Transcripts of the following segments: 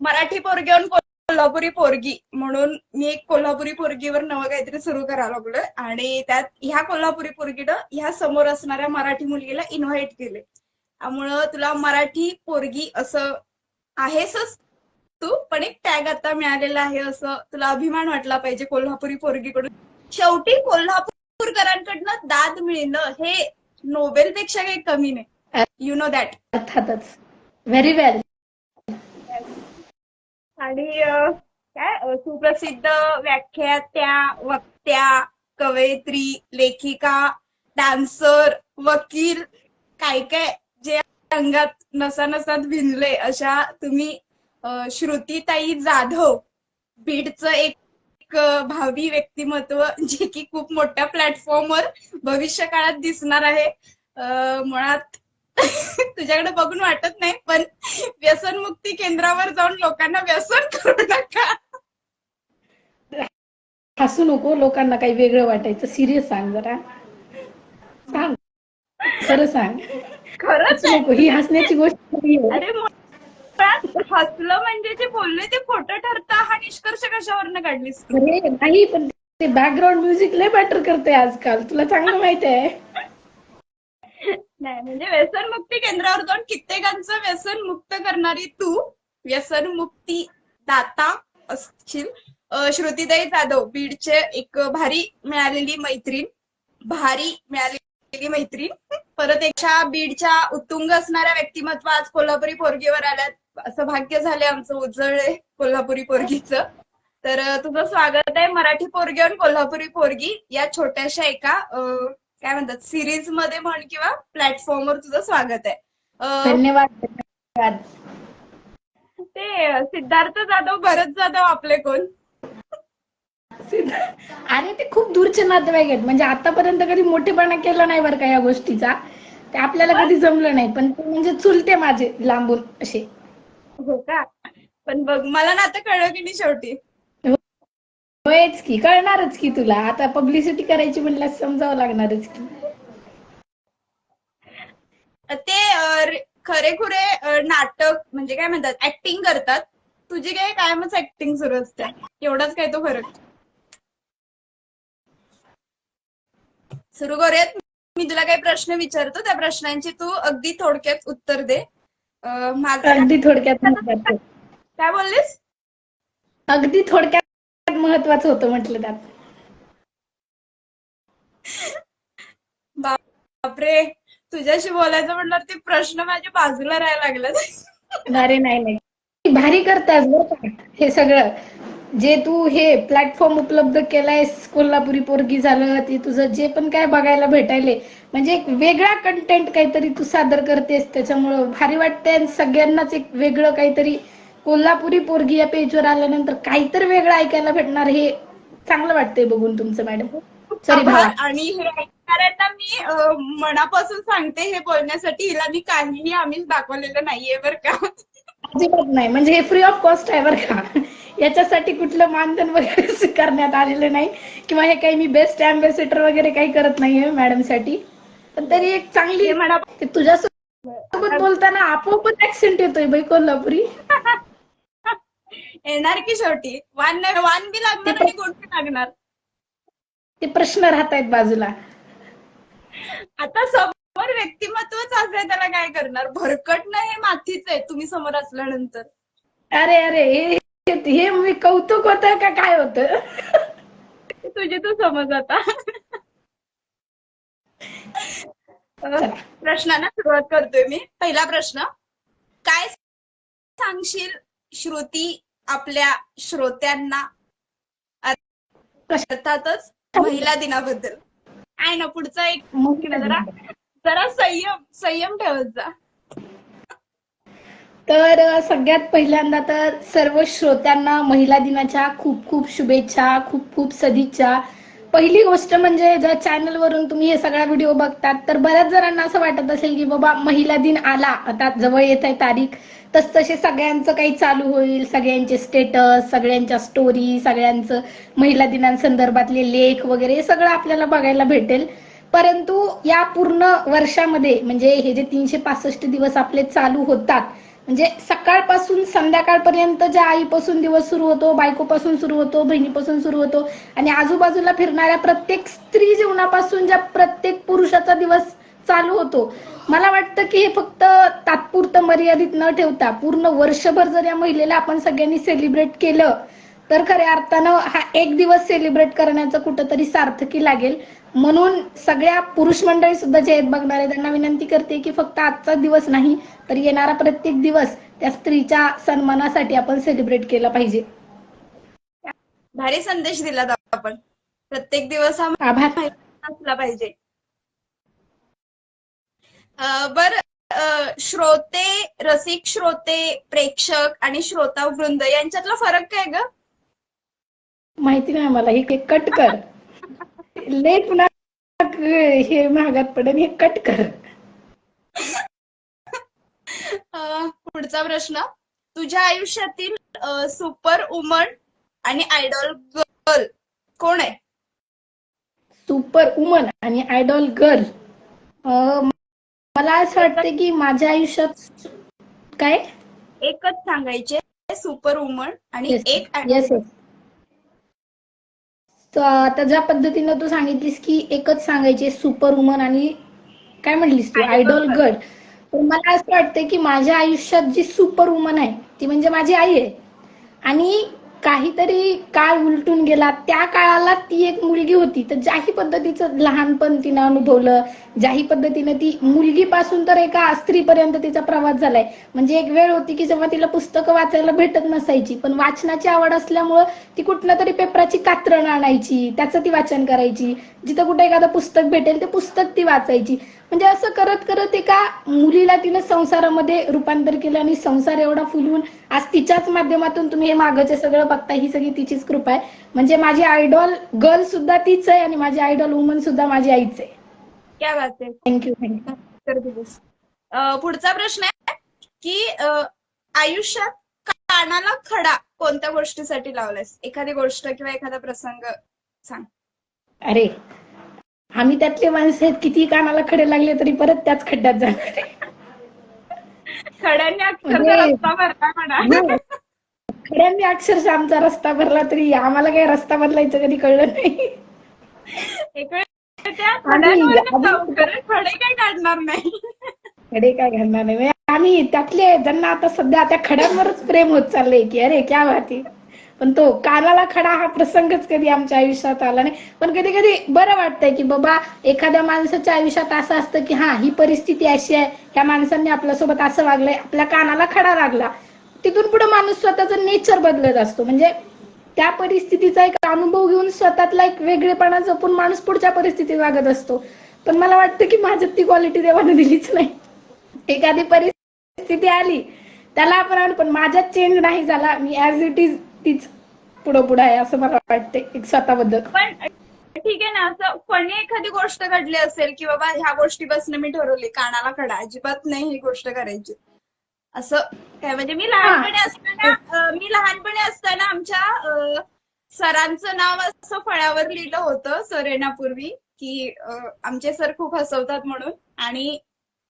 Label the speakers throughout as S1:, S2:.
S1: मराठी पोरगी आणि कोल्हापुरी पोरगी म्हणून मी एक कोल्हापुरी पोरगीवर नवं काहीतरी सुरू करायला लागलोय. आणि त्यात ह्या कोल्हापुरी पोरगीनं ह्या समोर असणाऱ्या मराठी मुलगीला इन्व्हाइट केले त्यामुळं तुला मराठी पोरगी असं आहेसच तू पण एक टॅग आता मिळालेला आहे असं तुला अभिमान वाटला पाहिजे कोल्हापुरी पोरगीकडून. शेवटी कोल्हापूरकरांकडनं दाद मिळणं हे नोबेल पेक्षा काही कमी नाही. यु नो दॅट
S2: अर्थातच. व्हेरी वेल
S1: आणि काय सुप्रसिद्ध व्याख्यात्या वक्त्या कवयित्री लेखिका डान्सर वकील काय काय जे रंगात नसानसात भिनले अशा तुम्ही श्रुतीताई जाधव बीडचं एक भावी व्यक्तिमत्व जे की खूप मोठ्या प्लॅटफॉर्मवर भविष्य काळात दिसणार आहे. मुळात तुझ्याकडे बघून वाटत नाही पण व्यसनमुक्ती केंद्रावर जाऊन लोकांना व्यसन करू नका.
S2: हसू नको लोकांना काही वेगळं वाटायचं. सिरियस सांग जरा. सांग. खरं सांग.
S1: खरंच
S2: नको ही हसण्याची गोष्ट.
S1: अरे हसलं म्हणजे जे बोलले ते खोटं ठरतं. हा निष्कर्ष कशावरनं काढलीस?
S2: अरे नाही पण ते बॅकग्राऊंड म्युझिक लय मॅटर करते आजकाल. तुला चांगलं माहिती आहे.
S1: नाही म्हणजे व्यसनमुक्ती केंद्रावर जाऊन कित्येकांचं व्यसन मुक्त करणारी तू व्यसनमुक्ती दाता असशील. अं, श्रुतीताई जाधव बीडचे एक भारी मिळालेली मैत्रीण भारी मिळालेली मैत्रीण. परत एकशा बीडच्या उत्तुंग असणाऱ्या व्यक्तिमत्व आज कोल्हापुरी पोरगीवर आल्यात. असं भाग्य झाले आमचं उजळले कोल्हापुरी पोरगीचं. तर तुझं स्वागत आहे मराठी पोरगी आणि कोल्हापुरी पोरगी या छोट्याशा एका काय म्हणतात? सिरीजमध्ये म्हण किंवा प्लॅटफॉर्मवर तुझं स्वागत आहे.
S2: धन्यवाद धन्यवाद.
S1: ते सिद्धार्थ जाधव भरत जाधव आपले कोण?
S2: अरे ते खूप दूरचे नातेवाईक आहेत. म्हणजे आतापर्यंत कधी मोठेपणा केला नाही बरं का या गोष्टीचा. ते आपल्याला कधी जमलं नाही. पण ते म्हणजे चुलते माझे लांबून असे.
S1: हो का? पण बघ मला ना आता कळलं की नाही शेवटी.
S2: होयच की कळणारच की तुला. आता पब्लिसिटी करायची म्हणल्यास समजावं लागणारच की.
S1: ते खरेखुरे नाटक म्हणजे काय म्हणतात ऍक्टिंग करतात. तुझी काय कायमच ऍक्टिंग सुरू असते. एवढाच काय तो फरक. सुरू करूयात. मी तुला काही प्रश्न विचारतो. त्या प्रश्नांची तू अगदी थोडक्यात उत्तर दे.
S2: अगदी थोडक्यात
S1: काय बोललीस?
S2: अगदी थोडक्यात महत्वाचं होतं म्हटलं त्यात.
S1: बापरे तुझ्याशी बोलायचं म्हणलं ते प्रश्न माझ्या बाजूला राहायला लागला
S2: अरे नाही नाही. भारी करतास बरं हे सगळं जे तू हे प्लॅटफॉर्म उपलब्ध केलायस कोल्हापुरी पोरगी झालं ते तुझं जे पण काय बघायला भेटायले म्हणजे एक वेगळा कंटेंट काहीतरी तू सादर करतेस त्याच्यामुळं भारी वाटतंय आणि सगळ्यांनाच एक वेगळं काहीतरी कोल्हापुरी पोरगी या पेजवर आल्यानंतर काहीतरी वेगळं ऐकायला भेटणार हे चांगलं वाटतंय बघून तुमचं मॅडम. सॉरी
S1: आभार. आणि हे ऐकणाऱ्यांना मी अं, मनापासून सांगते हे बोलण्यासाठी. हिला मी काहीही आम्हीच दाखवलेलं नाहीये बरं का.
S2: अजिबात नाही. म्हणजे हे फ्री ऑफ कॉस्ट आहे बरं का. याच्यासाठी कुठलं मानधन वगैरे स्वीकारण्यात आलेलं नाही. किंवा हे काही मी बेस्ट अँबॅसेडर वगैरे काही करत नाहीये मॅडमसाठी पण तरी एक चांगली
S1: हे म्हणा
S2: तुझ्यासोबत बोलताना आपोआपच ऍक्सेंट येतोय बाई कोल्हापुरी.
S1: येणार की शेवटी? वान नाही वान बी लागणार आणि गुण बी लागणार?
S2: ते प्रश्न राहत आहेत बाजूला.
S1: आता समोर व्यक्तिमत्वच असेल त्याला काय करणार? भरकटणं हे मातीच आहे तुम्ही समोर असल्यानंतर.
S2: अरे अरे हे हे मी कौतुक होतं का काय होतं?
S1: तुझी तू समज आता. प्रश्नांना सुरुवात करतोय मी. पहिला प्रश्न काय सांगशील श्रुती आपल्या श्रोत्यांना अर्थातच महिला दिनाबद्दल. आहे ना पुढचा एक जरा जरा संयम संयम ठेवत जा.
S2: तर सगळ्यात पहिल्यांदा तर सर्व श्रोत्यांना महिला दिनाच्या खूप खूप शुभेच्छा खूप खूप सदिच्छा. पहिली गोष्ट म्हणजे जर चॅनल वरून तुम्ही हे सगळा व्हिडिओ बघतात तर बऱ्याच जणांना असं वाटत असेल की बाबा महिला दिन आला आता जवळ येत आहे तारीख तस तसे सगळ्यांचं काही चालू होईल सगळ्यांचे स्टेटस सगळ्यांच्या स्टोरी सगळ्यांचं महिला दिनांसंदर्भातले लेख वगैरे हे सगळं आपल्याला बघायला भेटेल. परंतु या पूर्ण वर्षामध्ये म्हणजे हे जे तीनशे पासष्ट दिवस आपले चालू होतात म्हणजे सकाळपासून संध्याकाळपर्यंत ज्या आईपासून दिवस सुरू होतो बायकोपासून सुरू होतो बहिणीपासून सुरू होतो आणि आजूबाजूला फिरणाऱ्या प्रत्येक स्त्री जीवनापासून ज्या प्रत्येक पुरुषाचा दिवस चालू होतो मला वाटतं की हे फक्त तात्पुरतं मर्यादित न ठेवता पूर्ण वर्षभर जर या महिलेला आपण सगळ्यांनी सेलिब्रेट केलं तर खऱ्या अर्थानं हा एक दिवस सेलिब्रेट करण्याचं कुठंतरी सार्थकी लागेल. म्हणून सगळ्या पुरुष मंडळी सुद्धा जे आहेत बघणारे त्यांना विनंती करते की फक्त आजचा दिवस नाही तर येणारा प्रत्येक दिवस त्या स्त्रीच्या सन्मानासाठी आपण सेलिब्रेट केला पाहिजे.
S1: भारी संदेश दिला आपण. प्रत्येक दिवस
S2: आभार.
S1: असला पाहिजे. बर श्रोते रसिक श्रोते प्रेक्षक आणि श्रोता वृंद यांच्यातला फरक काय ग?
S2: माहिती नाही मला हे कट कर. लय पुन्हा हे महागात पडेल हे कट कर.
S1: अं, पुढचा प्रश्न. तुझ्या आयुष्यातील सुपर वुमन आणि आयडॉल गर्ल कोण आहे?
S2: सुपर वुमन आणि आयडॉल गर्ल. मला असं वाटतं की माझ्या आयुष्यात काय?
S1: एकच सांगायचे सुपर वुमन आणि एक
S2: आता ज्या पद्धतीनं तू सांगितलीस की एकच सांगायचे सुपर वुमन आणि काय म्हणलीस तू? आयडॉल. गर्ल तर मला असं वाटतं की माझ्या आयुष्यात जी सुपर वुमन आहे ती म्हणजे माझी आई आहे. आणि काहीतरी काळ उलटून गेला. त्या काळाला ती एक मुलगी होती. तर ज्याही पद्धतीचं लहानपण तिनं अनुभवलं ज्याही पद्धतीनं ती मुलगीपासून तर एका स्त्रीपर्यंत तिचा प्रवास झालाय. म्हणजे एक वेळ होती की जेव्हा तिला पुस्तकं वाचायला भेटत नसायची पण वाचनाची आवड असल्यामुळं ती कुठलं तरी पेपराची कात्रण आणायची त्याचं ती वाचन करायची. जिथं कुठे एखादं पुस्तक भेटेल ते पुस्तक ती वाचायची. म्हणजे असं करत करत एका मुलीला तिनं संसारामध्ये रूपांतर केलं आणि संसार एवढा फुलवून आज तिच्याच माध्यमातून तुम्ही हे मागचे सगळं बघता ही सगळी तिचीच कृपा आहे. म्हणजे माझी आयडॉल गर्ल सुद्धा तीच आहे आणि माझी आयडॉल वुमन सुद्धा माझी आईच आहे.
S1: क्या बात आहे.
S2: थँक्यू थँक्यू
S1: पुढचा प्रश्न आहे की आयुष्यात कानाला खडा कोणत्या गोष्टीसाठी लावलायस? एखादी गोष्ट किंवा एखादा प्रसंग सांग.
S2: अरे आम्ही त्यातले माणसं आहेत किती कानाला खडे लागले तरी परत त्याच खड्ड्यात जाणार.
S1: खड्यांनी अक्षरशः
S2: म्हणजे-
S1: म्हणा.
S2: खड्यांनी अक्षरशः आमचा रस्ता भरला तरी आम्हाला काही रस्ता बदलायचं कधी कळलं नाही.
S1: काय काढणार नाही.
S2: खडे काय घडणार नाही. म्हणजे आम्ही त्यातले ज्यांना आता सध्या त्या खड्यांवरच प्रेम होत चाललंय की अरे क्या आहे. पण तो कानाला खडा हा प्रसंगच कधी आमच्या आयुष्यात आला नाही. पण कधी कधी बरं वाटतंय की बाबा एखाद्या माणसाच्या आयुष्यात असं असतं की हा ही परिस्थिती अशी आहे. ह्या माणसांनी आपल्यासोबत असं वागलंय आपल्या कानाला खडा लागला. तिथून पुढे माणूस स्वतःचं नेचर बदलत असतो. म्हणजे त्या परिस्थितीचा एक अनुभव घेऊन स्वतःतला एक वेगळेपणा जपून माणूस पुढच्या परिस्थितीत वागत असतो. पण मला वाटतं की माझ्यात ती क्वालिटी देवाने दिलीच नाही. एखादी परिस्थिती आली त्याला आपण पण माझ्यात चेंज नाही झाला. मी ऍज इट इज तीच पुढं पुढं आहे असं मला वाटते एक स्वतःबद्दल.
S1: पण ठीक आहे ना असं फणी एखादी गोष्ट घडली असेल की बाबा ह्या गोष्टीपासून मी ठरवली कानाला खडा अजिबात नाही ही गोष्ट करायची. असं काय म्हणजे मी लहानपणी असताना मी लहानपणी असताना आमच्या सरांचं नाव असं फळ्यावर लिहिलं होतं सर येण्यापूर्वी की आमचे सर खूप हसवतात म्हणून. आणि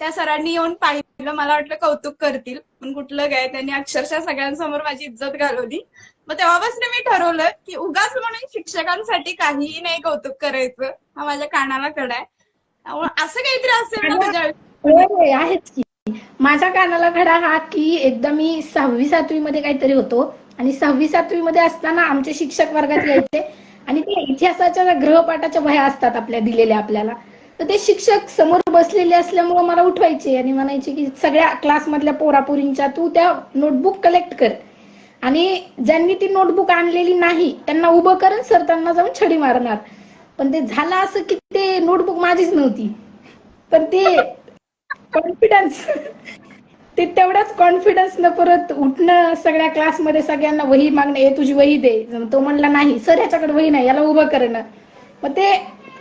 S1: त्या सरांनी येऊन पाहिलं मला वाटलं कौतुक करतील. पण कुठलं काय त्यांनी अक्षरशः सगळ्यांसमोर माझी इज्जत घालवली. मग तेव्हापासून मी ठरवलं की उगाच म्हणून शिक्षकांसाठी काहीही नाही कौतुक करायचं. हा माझ्या कानाला कडा आहे. त्यामुळे असं काहीतरी असेल ना आयुष्यात.
S2: होय आहेच की. माझ्या कानाला खडा हा की एकदा मी सहावी सातवी मध्ये काहीतरी होतो आणि सहावी सातवी मध्ये असताना आमचे शिक्षक वर्गात यायचे आणि ते इतिहासाच्या ग्रहपाठाच्या वह्या असतात आपल्या दिलेल्या आपल्याला. तर ते शिक्षक समोर बसलेले असल्यामुळे मला उठवायचे आणि म्हणायचे की सगळ्या क्लासमधल्या पोरापोरींच्या तू त्या नोटबुक कलेक्ट कर. आणि ज्यांनी ती नोटबुक आणलेली नाही त्यांना उभं करून सर त्यांना जाऊन छडी मारणार. पण ते झालं असं की ते नोटबुक माझीच नव्हती. पण ते कॉन्फिडन्स ते तेवढाच कॉन्फिडन्स न परत उठणं सगळ्या क्लासमध्ये सगळ्यांना वही मागणं हे तुझी वही दे. तो म्हणला नाही सर याच्याकडे वही नाही याला उभं करणं. मग ते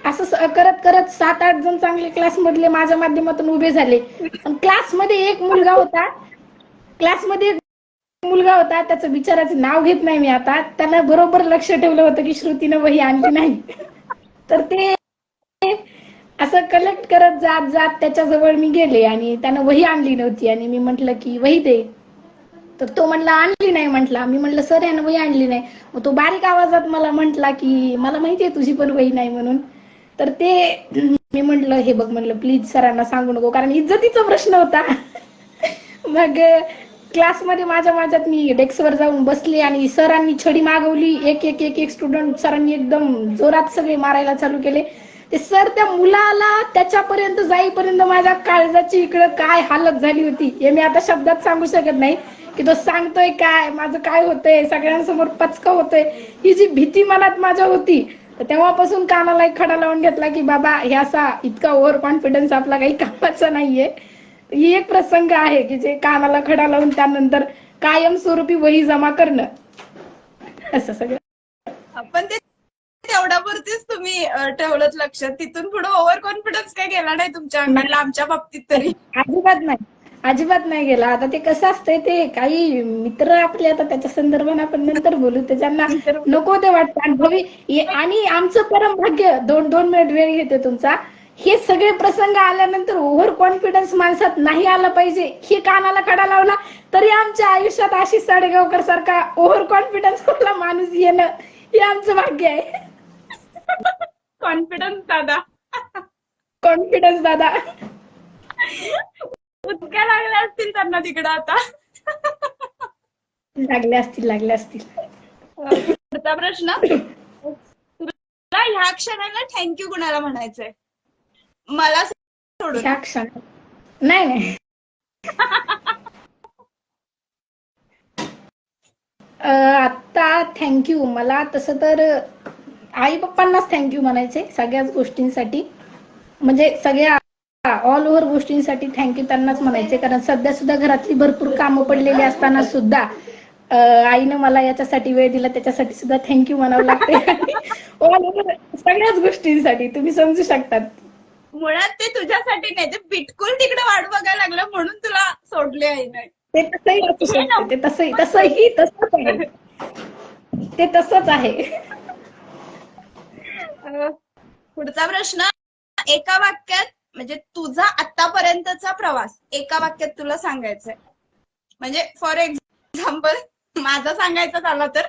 S2: असं करत करत सात आठ जण चांगले क्लास मधले माझ्या माध्यमातून उभे झाले. पण क्लासमध्ये एक मुलगा होता. क्लासमध्ये मुलगा होता त्याचं बिचाराचं नाव घेत नाही मी आता. त्याला बरोबर लक्ष ठेवलं होतं की श्रुतीनं वही आणली नाही. तर ते असं कलेक्ट करत जात जात त्याच्याजवळ मी गेले आणि त्यानं वही आणली नव्हती. आणि मी म्हंटल की वही दे. तर तो म्हटला आणली नाही म्हटला. मी म्हटलं सर यानं वही आणली नाही. मग तो बारीक आवाजात मला म्हटला की मला माहितीये तुझी पण वही नाही म्हणून. तर ते मी म्हटलं हे बघ म्हटलं प्लीज सरांना सांगू नको कारण इज्जतीचा प्रश्न होता. मग क्लासमध्ये माझ्या माझ्यात मी डेस्कवर जाऊन बसले आणि सरांनी छडी मागवली. एक एक एक एक स्टुडंट सरांनी एकदम जोरात सगळे मारायला चालू केले. ते सर त्या मुलाला त्याच्यापर्यंत जाईपर्यंत माझ्या काळजाची इकडं काय हालत झाली होती हे मी आता शब्दात सांगू शकत नाही. की तो सांगतोय काय माझं काय होतंय सगळ्यांसमोर पचकं होतंय. ही जी भीती मनात माझ्या होती तर तेव्हापासून कानाला एक खडा लावून घेतला की बाबा हे असा इतका ओव्हर कॉन्फिडन्स आपला काही कामाचा नाहीये. ही एक प्रसंग आहे की जे कानाला खडा लावून त्यानंतर कायमस्वरूपी वही जमा करणं. असं सगळं.
S1: पण ते तेवढ्यापुरतीच तुम्ही ठेवलं लक्षात तिथून पुढे ओव्हर कॉन्फिडन्स काय गेला नाही तुमच्या अंगाला आमच्या बाबतीत तरी?
S2: अजिबात नाही. अजिबात नाही गेला. आता ते कसं असतंय ते काही मित्र आपले आता त्याच्या संदर्भाने आपण नंतर बोलू. त्याच्याना नको ते वाटतं. आणि भवी ये- आणि आमचं परम भाग्य दोन दोन मिनिट वेळ घेते तुमचा. हे सगळे प्रसंग आल्यानंतर ओव्हर कॉन्फिडन्स माणसात नाही आला पाहिजे. हे कानाला कडा लावला तरी आमच्या आयुष्यात आशिष साडेगावकर सारखा ओव्हर कॉन्फिडन्स वाला माणूस येणं हे आमचं भाग्य आहे.
S1: कॉन्फिडन्स दादा.
S2: कॉन्फिडन्स दादा.
S1: उदक्या लागल्या असतील त्यांना तिकडं आता.
S2: लागले असतील लागले असतील.
S1: पुढचा प्रश्न. तुला ह्या क्षणाला थँक्यू कुणाला म्हणायचंय. मला सोडून
S2: ह्या क्षण. नाही आता थँक्यू मला तसं तर आई पप्पांनाच थँक्यू म्हणायचे सगळ्याच गोष्टींसाठी. म्हणजे सगळ्या ऑल ओव्हर गोष्टींसाठी थँक्यू त्यांनाच म्हणायचे कारण सध्या सुद्धा घरातली भरपूर कामं पडलेली असताना सुद्धा आईनं मला याच्यासाठी वेळ दिला त्याच्यासाठी सुद्धा थँक्यू म्हणावं लागते ऑल ओव्हर सगळ्याच गोष्टींसाठी. तुम्ही समजू शकतात.
S1: मुळात ते तुझ्यासाठी नाही ते बिटकुल तिकडे वाट बघायला लागलं म्हणून तुला सोडले आहे नाही
S2: ते तसंही असू शकतं तसंही तसंही तसंच आहे. ते तसंच आहे.
S1: पुढचा प्रश्न एका वाक्यात म्हणजे तुझा आतापर्यंतचा प्रवास एका वाक्यात तुला सांगायचंय. म्हणजे फॉर एक्झाम्पल माझा सांगायचा झाला तर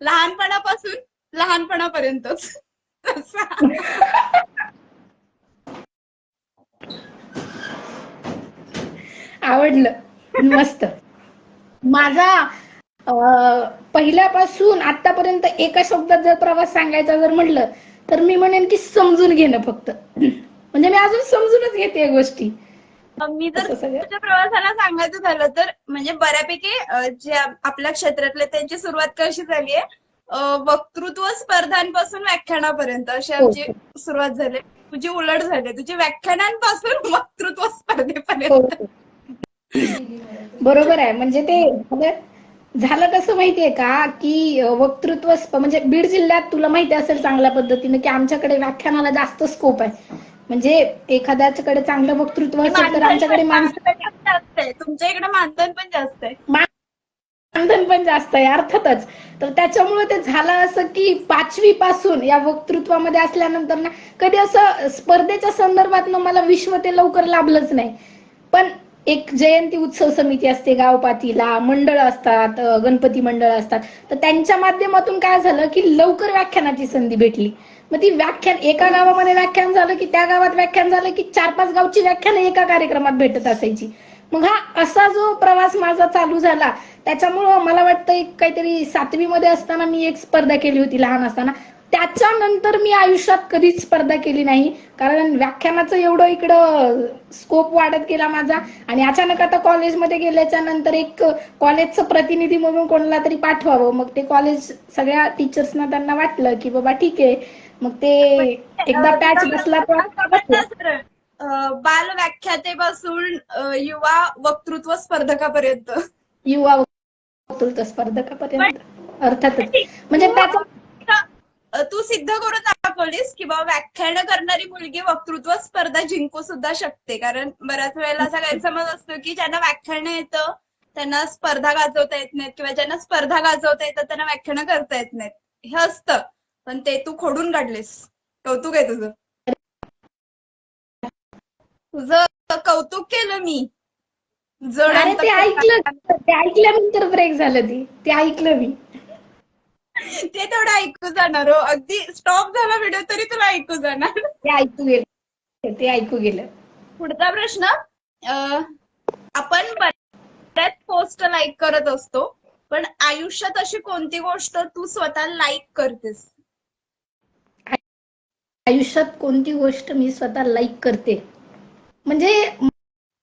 S1: लहानपणापासून लहानपणापर्यंतच.
S2: आवडलं. मस्त. माझा अं, पहिल्यापासून आतापर्यंत एका शब्दात जर प्रवास सांगायचा जर म्हटलं तर मी म्हणेन की समजून घेणं फक्त. म्हणजे मी अजून समजूनच घेते गोष्टी.
S1: मी जर. तुझ्या प्रवासाला सांगायचं झालं तर म्हणजे बऱ्यापैकी जे आप- आपल्या क्षेत्रातले त्यांची सुरुवात कशी झाली आहे वक्तृत्व स्पर्धांपासून व्याख्यानापर्यंत अशी
S2: हो.
S1: आमची सुरुवात झाली. तुझी उलट झाली. तुझी व्याख्यानांपासून वक्तृत्व
S2: हो,
S1: स्पर्धेपर्यंत.
S2: हो. बरोबर आहे. म्हणजे ते झालं- कसं माहितीये का? की वक्तृत्व म्हणजे बीड जिल्ह्यात तुला माहिती असेल चांगल्या पद्धतीने की आमच्याकडे व्याख्यानाला जास्त स्कोप आहे. म्हणजे एखाद्याच्याकडे चांगलं वक्तृत्व असेल तर आमच्याकडे माणसं
S1: तुमच्या इकडे मानधन पण जास्त आहे.
S2: मानधन पण जास्त आहे अर्थातच. तर त्याच्यामुळे ते झालं असं की पाचवी पासून या वक्तृत्वामध्ये असल्यानंतर ना कधी असं स्पर्धेच्या संदर्भात मला विश्व ते लवकर लाभलंच नाही. पण एक जयंती उत्सव समिती असते गावपातीला मंडळ असतात गणपती मंडळ असतात. तर त्यांच्या माध्यमातून काय झालं की लवकर व्याख्यानाची संधी भेटली. मग ती व्याख्यान एका गावामध्ये व्याख्यान झालं की त्या गावात व्याख्यान झालं की चार पाच गावची व्याख्यान एका कार्यक्रमात भेटत असायची. मग हा असा जो प्रवास माझा चालू झाला त्याच्यामुळं मला वाटतं एक काहीतरी सातवी मध्ये असताना मी एक स्पर्धा केली होती लहान असताना. त्याच्यानंतर मी आयुष्यात कधीच स्पर्धा केली नाही. कारण व्याख्यानाचं एवढं इकडं स्कोप वाढत गेला माझा. आणि अचानक आता कॉलेजमध्ये गेल्याच्यानंतर एक कॉलेजचं प्रतिनिधी म्हणून कोणाला तरी पाठवावं. मग ते कॉलेज सगळ्या टीचर्सना त्यांना वाटलं की बाबा ठीक आहे. मग ते एकदा पॅच बसला तर
S1: बाल व्याख्यातेपासून युवा वक्तृत्व स्पर्धकापर्यंत.
S2: युवा वक्तृत्व स्पर्धकापर्यंत. अर्थातच. म्हणजे त्याचा
S1: तू सिद्ध करून दाखवलीस की बाबा व्याख्यान करणारी मुलगी वक्तृत्व स्पर्धा जिंकू सुद्धा शकते. कारण बऱ्याच वेळेला असा गैरसमज असतो की ज्यांना व्याख्यान येतं त्यांना स्पर्धा गाजवता येत नाहीत किंवा ज्यांना स्पर्धा गाजवता येतात त्यांना व्याख्यानं करता येत नाहीत. हे असतं. पण ते तू खोडून काढलेस. कौतुक आहे तुझं. तुझं कौतुक केलं मी. जड
S2: ते. ऐकलं. ते ऐकल्यानंतर ब्रेक झालं ते. ते ऐकलं मी.
S1: ते तेवढं ऐकू जाणार हो. अगदी स्टॉप झाला व्हिडिओ तरी तुला ऐकू जाणार.
S2: ते ऐकू गेलं. ते ऐकू गेलं.
S1: पुढचा प्रश्न आपण बऱ्याच पोस्ट लाईक करत असतो पण आयुष्यात अशी कोणती गोष्ट तू स्वतः लाईक करतेस?
S2: आयुष्यात कोणती गोष्ट मी स्वतः लाईक करते? म्हणजे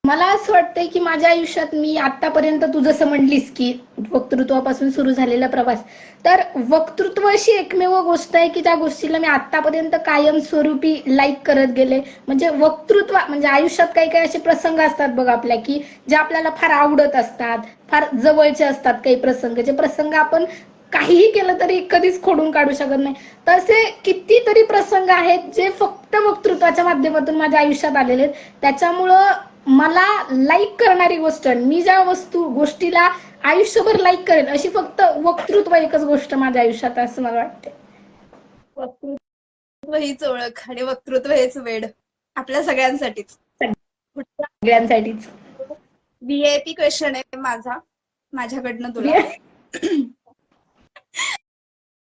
S2: मला असं वाटतंय की माझ्या आयुष्यात मी आतापर्यंत तू जसं म्हणलीस की वक्तृत्वापासून सुरू झालेला प्रवास तर वक्तृत्व अशी एकमेव गोष्ट आहे की त्या गोष्टीला मी आतापर्यंत कायमस्वरूपी लाईक करत गेले. म्हणजे वक्तृत्व म्हणजे आयुष्यात काही काही असे प्रसंग असतात बघ आपल्या की जे आपल्याला फार आवडत असतात फार जवळचे असतात काही प्रसंग. जे प्रसंग आपण काहीही केलं तरी कधीच खोडून काढू शकत नाही. तसे कितीतरी प्रसंग आहेत जे फक्त वक्तृत्वाच्या माध्यमातून माझ्या आयुष्यात आलेले आहेत. त्याच्यामुळं मला लाईक करणारी गोष्ट मी ज्या वस्तू गोष्टीला आयुष्यभर लाईक करेल अशी फक्त वक्तृत्व एकच गोष्ट माझ्या आयुष्यात असं मला वाटते
S1: वक्तृत्व हीच ओळख आणि वक्तृत्व हेच वेड. आपल्या सगळ्यांसाठीच.
S2: सगळ्यांसाठीच.
S1: व्हीआयपी क्वेश्चन आहे माझा. माझ्याकडनं तुला.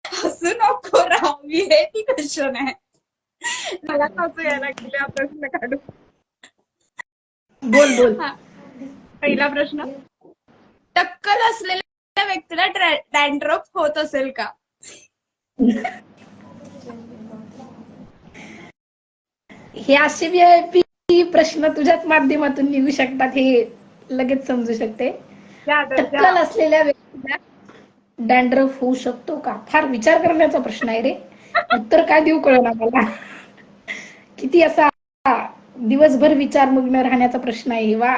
S1: हसू नको राव. व्हीआयपी क्वेश्चन आहे. मला हसू यायला हा प्रश्न काढू
S2: बोल बोल.
S1: पहिला प्रश्न. टक्कल असलेल्या व्यक्तीला डॅन्ड्रफ होत असेल का?
S2: हे असे व्हीआयपी प्रश्न तुझ्याच माध्यमातून निघू शकतात हे लगेच समजू शकते. टक्कल असलेल्या व्यक्तीला डॅन्ड्रफ होऊ शकतो का? फार विचार करण्याचा प्रश्न आहे रे. उत्तर काय देऊ कळना मला. किती असा दिवसभर विचारमग्न राहण्याचा प्रश्न आहे. वा.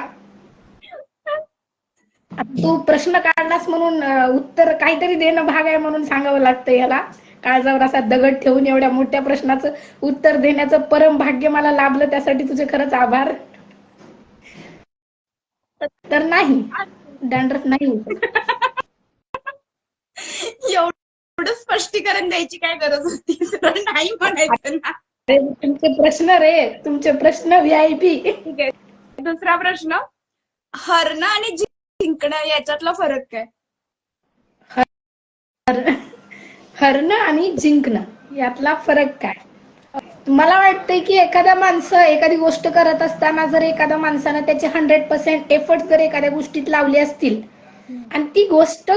S2: तू प्रश्न काढलास म्हणून उत्तर काहीतरी देणं भाग आहे म्हणून सांगावं लागतं याला. काळजावर असा दगड ठेवून एवढ्या मोठ्या प्रश्नाचं उत्तर देण्याचं परम भाग्य मला लाभलं त्यासाठी तुझे खरंच आभार. तर नाही. डॅन्ड्रफ नाही
S1: एवढं स्पष्टीकरण द्यायची काय गरज होती? नाही म्हणायचं ना.
S2: तुमचे प्रश्न रे तुमचे प्रश्न व्हीआयपी
S1: ठीक आहे दुसरा प्रश्न हरणं आणि जिंकणं याच्यातला फरक काय?
S2: हरणं आणि जिंकणं यातला फरक काय? मला वाटतंय की एखाद्या माणसं एखादी गोष्ट करत असताना जर एखाद्या माणसानं त्याचे हंड्रेड पर्सेंट एफर्ट जर एखाद्या गोष्टीत लावले असतील आणि ती गोष्ट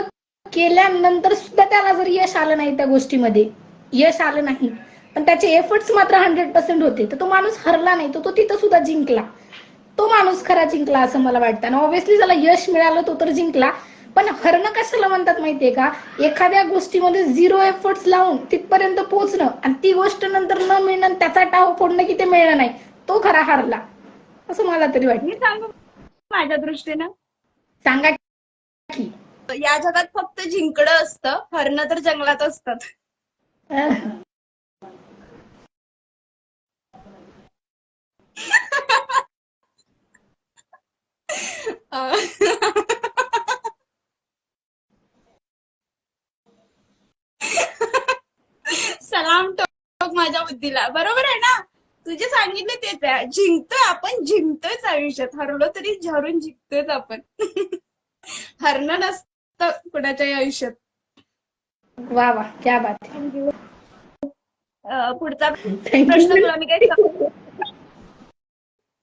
S2: केल्यानंतर सुद्धा त्याला जर यश आलं नाही त्या गोष्टीमध्ये यश आलं नाही पण त्याचे एफर्ट्स मात्र हंड्रेड पर्सेंट होते. तर तो माणूस हरला नाही तर तो तिथं सुद्धा जिंकला. तो माणूस खरा जिंकला असं मला वाटतं. आणि ऑब्व्हियसली त्याला यश मिळालं तो तर जिंकला. पण हरणं कशाला म्हणतात माहितीये का? एखाद्या गोष्टीमध्ये झिरो एफर्ट्स लावून तिथपर्यंत पोहोचणं आणि ती गोष्ट नंतर न मिळणं त्याचा टाव फोडणं की ते मिळणं नाही तो खरा हारला. असं मला तरी वाटतं.
S1: सांगू माझ्या दृष्टीनं?
S2: सांगा की.
S1: या जगात फक्त जिंकणं असतं हरणं तर जंगलात असतात. सलाम टोक माझ्या बुद्धीला. बरोबर आहे ना? तुझे सांगितले तेच आहे जिंकतोय आपण जिंकतोयच आयुष्यात. हरलो तरी झरून जिंकतोयच आपण. हरणं नसतं कुणाच्याही आयुष्यात.
S2: वा वा. क्या बात.
S1: अं, पुढचा प्रश्न. तुला मी काही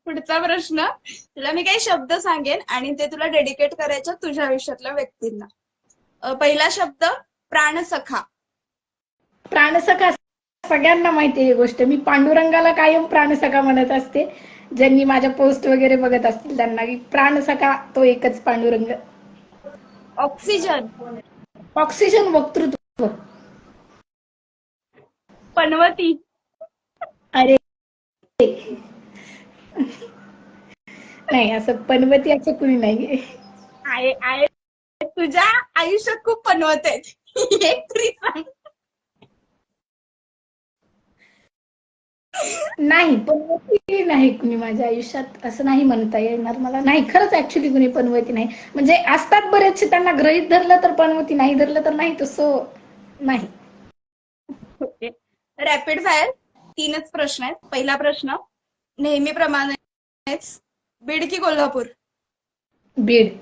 S1: पुढचा प्रश्न तुला मी काही शब्द सांगेन आणि ते तुला डेडिकेट करायचं तुझ्या आयुष्यातल्या व्यक्तींना. पहिला शब्द प्राणसखा.
S2: प्राणसखा सगळ्यांना माहिती आहे ही गोष्ट. मी पांडुरंगाला कायम प्राणसखा म्हणत असते. ज्यांनी माझ्या पोस्ट वगैरे बघत असतील त्यांना की प्राणसखा तो एकच पांडुरंग.
S1: ऑक्सिजन.
S2: ऑक्सिजन वक्तृत्व.
S1: पनवती.
S2: अरे नाही असं पनवती असं कुणी
S1: आहे आहे. तुझ्या आयुष्यात खूप पनवत. आहेत एक तरी सांग
S2: नाही पनवती नाही कुणी माझ्या आयुष्यात असं नाही म्हणता येणार मला. नाही खरंच ऍक्च्युली कुणी पनवती नाही. म्हणजे असतात बरेचसे त्यांना ग्रहित धरलं तर पनवती नाही धरलं तर नाही तसं नाही.
S1: रॅपिड फायर तीनच प्रश्न आहेत. पहिला प्रश्न नेहमीप्रमाणेच बीड की कोल्हापूर?
S2: बीड.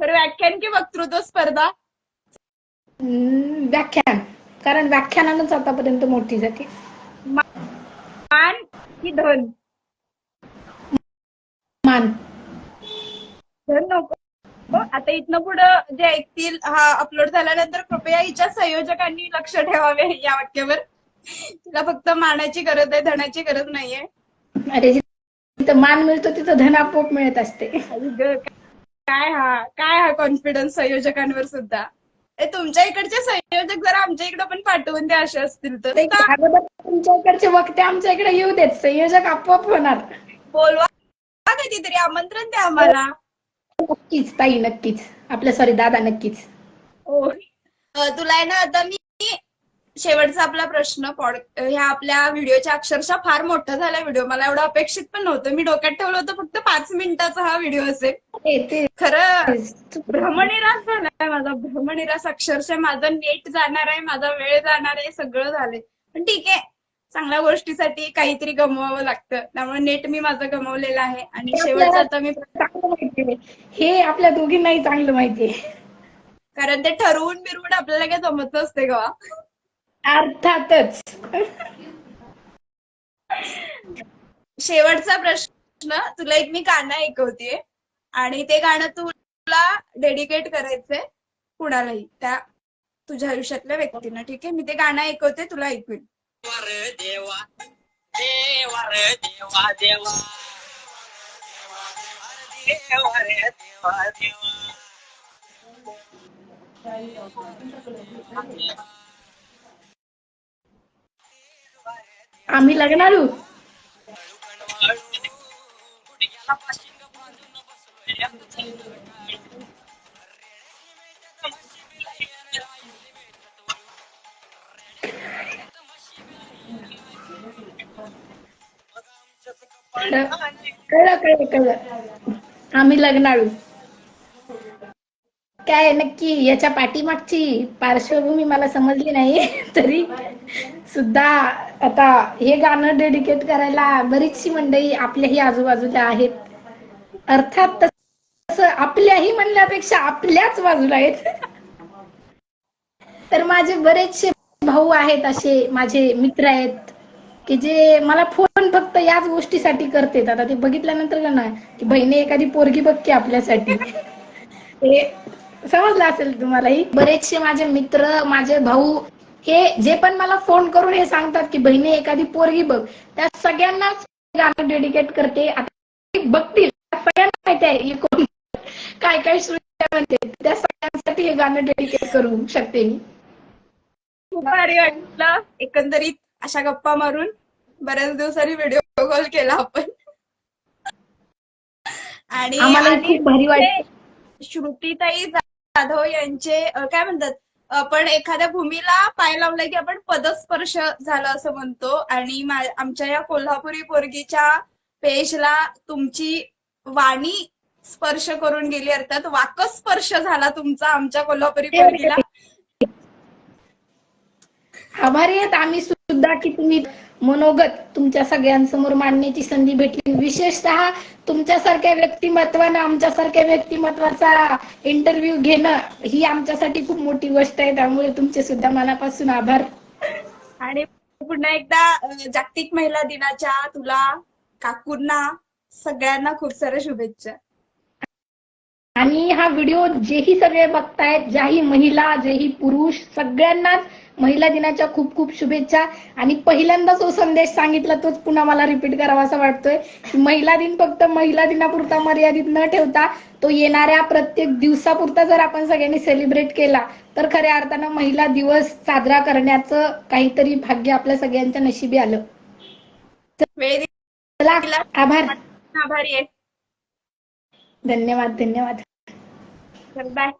S1: तर व्याख्यान की वक्तृत्व स्पर्धा?
S2: व्याख्यान. कारण व्याख्यानानंच आतापर्यंत मोठी जाते
S1: मान की धन?
S2: मान.
S1: धन नको. हो, आता इथनं पुढं जे ऐकतील हा अपलोड झाल्यानंतर कृपया हिच्या संयोजकांनी लक्ष ठेवावे या वाक्यावर. तिला फक्त मानाची गरज आहे धनाची गरज नाहीये.
S2: अरे जिथं मान मिळतो तिथं धन आपोआप मिळत असते.
S1: काय हा? काय हा कॉन्फिडन्स संयोजकांवर सुद्धा? ए, तुमच्या इकडचे संयोजक जरा आमच्या इकडे पण पाठवून द्या असे असतील तर.
S2: ते अगोदर तुमच्या इकडचे वक्ते आमच्या इकडे येऊ देत. संयोजक आपोआप होणार.
S1: बोलवा कधीतरी आमंत्रण द्या आम्हाला.
S2: नक्कीच ताई नक्कीच. आपल्या सॉरी दादा नक्कीच.
S1: हो अ, तुला आहे ना आता मी शेवटचा आपला प्रश्न पॉड ह्या आपल्या व्हिडिओच्या अक्षरशः फार मोठा झाला व्हिडिओ. मला एवढं अपेक्षित पण नव्हतं. मी डोक्यात ठेवलं होतं फक्त पाच मिनिटाचा हा व्हिडिओ असेल. खरं भ्रमनिरास झालाय माझा. भ्रमनिरास अक्षरशः माझं नेट जाणार आहे माझा वेळ जाणार आहे सगळं झालंय. पण ठीक आहे. चांगल्या गोष्टीसाठी काहीतरी गमवावं लागतं. त्यामुळे नेट मी माझं गमवलेलं आहे. आणि शेवटचं आता मी
S2: चांगलं माहितीये हे आपल्या दोघींनाही चांगलं माहितीये
S1: कारण ते ठरवून बिरवून आपल्याला काय जमत असते का
S2: अर्थातच.
S1: शेवटचा प्रश्न तुला एक मी गाणं ऐकवतेय. आणि ते गाणं तुला डेडिकेट करायचंय कुणालाही त्या तुझ्या आयुष्यातल्या व्यक्तींना. ठीक आहे? मी ते गाणं ऐकवते तुला ऐकून
S3: वर देवा देवा रे देवा देवा देवा रे देवा मग आमच्याच कपाळाने
S2: कळलं कळलं कळलं आम्ही लग्नाळू काय नक्की? याच्या पाठीमागची पार्श्वभूमी मला समजली नाही. तरी सुद्धा आता हे गाणं डेडिकेट करायला बरीचशी मंडळी आपल्याही आजूबाजूला आहेत. अर्थात तसं आपल्याही म्हणण्यापेक्षा आपल्याच बाजूला आहेत. तर माझे बरेचसे भाऊ आहेत असे माझे मित्र आहेत की जे मला फोन फक्त याच गोष्टीसाठी करतेत. आता ते बघितल्यानंतर ना की बहिणी एखादी पोरगी बघ की आपल्यासाठी. ते समजलं असेल तुम्हालाही? बरेचसे माझे मित्र माझे भाऊ हे जे पण मला फोन करून हे सांगतात की बहिणी एखादी पोरगी बघ. त्या सगळ्यांनाच गाणं डेडिकेट करते. आता बघतील. सगळ्यांना माहिती आहे कोण? काय काय म्हणते. त्या सगळ्यांसाठी हे गाणं डेडिकेट करू शकते मी.
S1: खूप भारी वाटलं. एकंदरीत अशा गप्पा मारून बऱ्याच दिवसांनी व्हिडिओ कॉल केला आपण. आणि
S2: खूप भारी वाटतं.
S1: श्रुतीताई जाधव यांचे काय म्हणतात आपण एखाद्या भूमीला पाय लावला की आपण पदस्पर्श झाला असं म्हणतो आणि आमच्या या कोल्हापुरी पोरगीच्या पेजला तुमची वाणी स्पर्श करून गेली अर्थात वाकस्पर्श झाला तुमचा आमच्या कोल्हापुरी पोरगीला?
S2: आभारी आहेत आम्ही सुद्धा की तुम्ही मनोगत तुमच्या सगळ्यांसमोर मांडण्याची संधी भेटली. विशेषतः तुमच्यासारख्या व्यक्तिमत्वानं आमच्यासारख्या व्यक्तिमत्वाचा इंटरव्ह्यू घेणं ही आमच्यासाठी खूप मोठी गोष्ट आहे. त्यामुळे तुमचे सुद्धा मनापासून आभार.
S1: आणि पुन्हा एकदा जागतिक महिला दिनाच्या तुला काकूंना सगळ्यांना खूप साऱ्या शुभेच्छा.
S2: आणि हा व्हिडिओ जेही सगळे बघतायत ज्याही महिला जेही पुरुष सगळ्यांनाच महिला दिनाच्या खूप खूप शुभेच्छा. आणि पहिल्यांदा जो संदेश सांगितला तोच पुन्हा मला रिपीट करावा असा वाटतोय. महिला दिन फक्त महिला दिनापुरता मर्यादित न ठेवता तो येणाऱ्या प्रत्येक दिवसापुरता जर आपण सगळ्यांनी सेलिब्रेट केला तर खऱ्या अर्थानं महिला दिवस साजरा करण्याचं काहीतरी भाग्य आपल्या सगळ्यांच्या नशिबी आलं. चला आभार.
S1: आभारी आहे.
S2: धन्यवाद धन्यवाद.
S1: बाय